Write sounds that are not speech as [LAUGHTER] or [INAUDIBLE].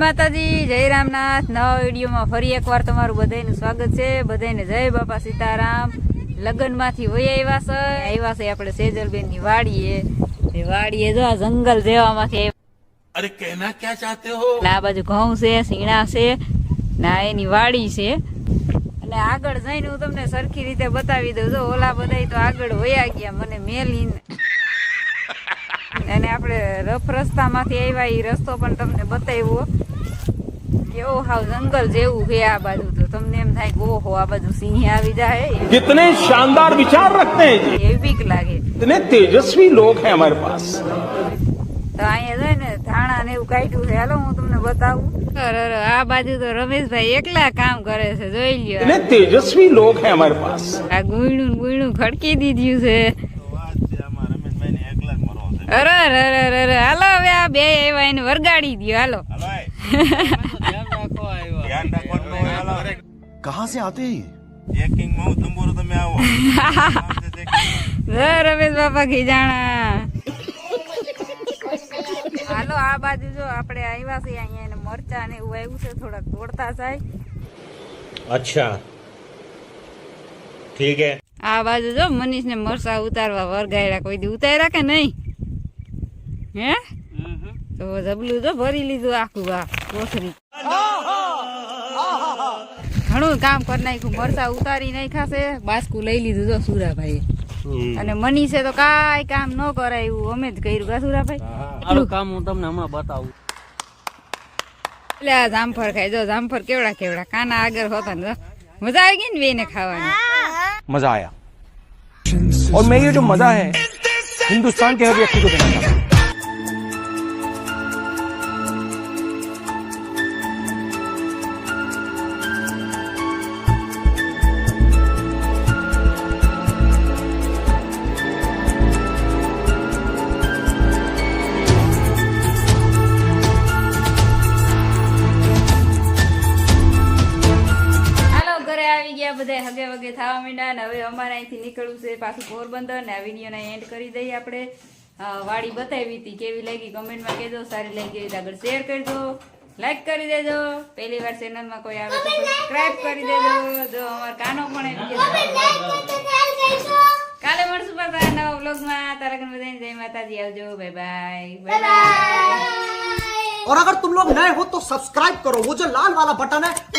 માતાજી જય રામનાથ. નવા વિડીયોમાં ફરી એકવાર તમારું બધાનું સ્વાગત છે. બધાને જય બાપા સીતારામ. લગ્નમાંથી હોય આવ્યા છે. આવ્યા છે આપણે સેજલબેનની વાડીએ. વાડીએ જો આ જંગલ જેવામાંથી અરે કહેના ક્યાં ચાહતે હો? આ બાજુ ઘઉં છે સીણા છે ના એની વાડી છે. અને આગળ જઈને હું તમને સરખી રીતે બતાવી દઉં. જો ઓલા બધા તો આગળ હોયા ગયા મને મેલીને. અને આપણે રફ રસ્તામાંથી આવ્યા એ રસ્તો પણ તમને બતાવ્યો. કેવો હાવ જંગલ જેવું છે આ બાજુ તો તમને એમ થાય કે ઓહો આ બાજુ સિંહ આવી જાય कितने शानदार विचार रखते हैं जी એવી બીક લાગે इतने तेजस्वी लोग हैं हमारे पास તો અહીંયા જાય ને ધાણા ને એવું કાઢ્યું છે હાલો હું તમને બતાવું અરે અરે, આ બાજુ તો રમેશભાઈ એકલા કામ કરે છે જોઈ લ્યો इतने तेजस्वी लोग हैं हमारे पास આ ગુયણું ને ગુયણું ખડકી દીધું છે અરે અરે અરે અરે અરે હાલો હવે આ બે આવ્યા એને વરગાડી દ્યો હાલો ધ્યાન રાખવાનું હોય, હાલો. कहाँ से आते हैं ये? ચેકિંગમાં હું તંબુરો તમે આવો [LAUGHS] જય રમેશ બાપા ખીજાણા હાલો આ બાજુ જો આપણે આવ્યા છે અહીંયા એને મરચા ને એવું આવ્યું છે થોડાક તોડતા જાય अच्छा ठीक है આ બાજુ જો મનીષ ને મરચા ઉતારવા વરગાયડા કોઈ દી ઉતાર્યા કે નહીં હે તો જબલું જો ભરી લીધું આખું આ કોથરી ઘણું કામ કરી નાખ્યું મરચા ઉતારી નાખ્યા છે બાસકું લઈ લીધું જો સુરાભાઈ અને મનીષે તો કાંઈ કામ ન કરાયું અમે જ કર્યું કા સુરાભાઈ આનું કામ હું તમને હમણાં બતાવું એટલે આ જામફળ ખાય જો જામફળ કેવડા કેવડા કાના આગળ હોતા ને જો. મજા આવી ગઈ ને બેને ખાવાની मजा आया और मैं ये जो मजा है हिंदुस्तान के हर व्यक्ति को देना चाहता हूं આવી ગયા બધા હગે વગે થવા માંડ્યા ને હવે અમારે અહીંથી નીકળવું છે પાછું પોરબંદર ને આ વિડીયોને એન્ડ કરી દઈએ આપણે અ, વાડી બતાવી હતી કેવી લાગી કમેન્ટમાં કહેજો સારી લાગી હોય તો આગળ શેર કરજો લાઈક કરી દેજો પહેલી વાર ચેનલમાં કોઈ આવે તો સબસ્ક્રાઇબ કરી દેજો જો અમાર કાનો પણ આવી ગયો કાલે મળશું પાછા નવા વ્લોગમાં તારા ઘર બધાને જય માતાજી આવજો બાય બાય બાય और अगर तुम लोग नए हो तो सब्सक्राइब करो वो जो लाल वाला बटन है उस पर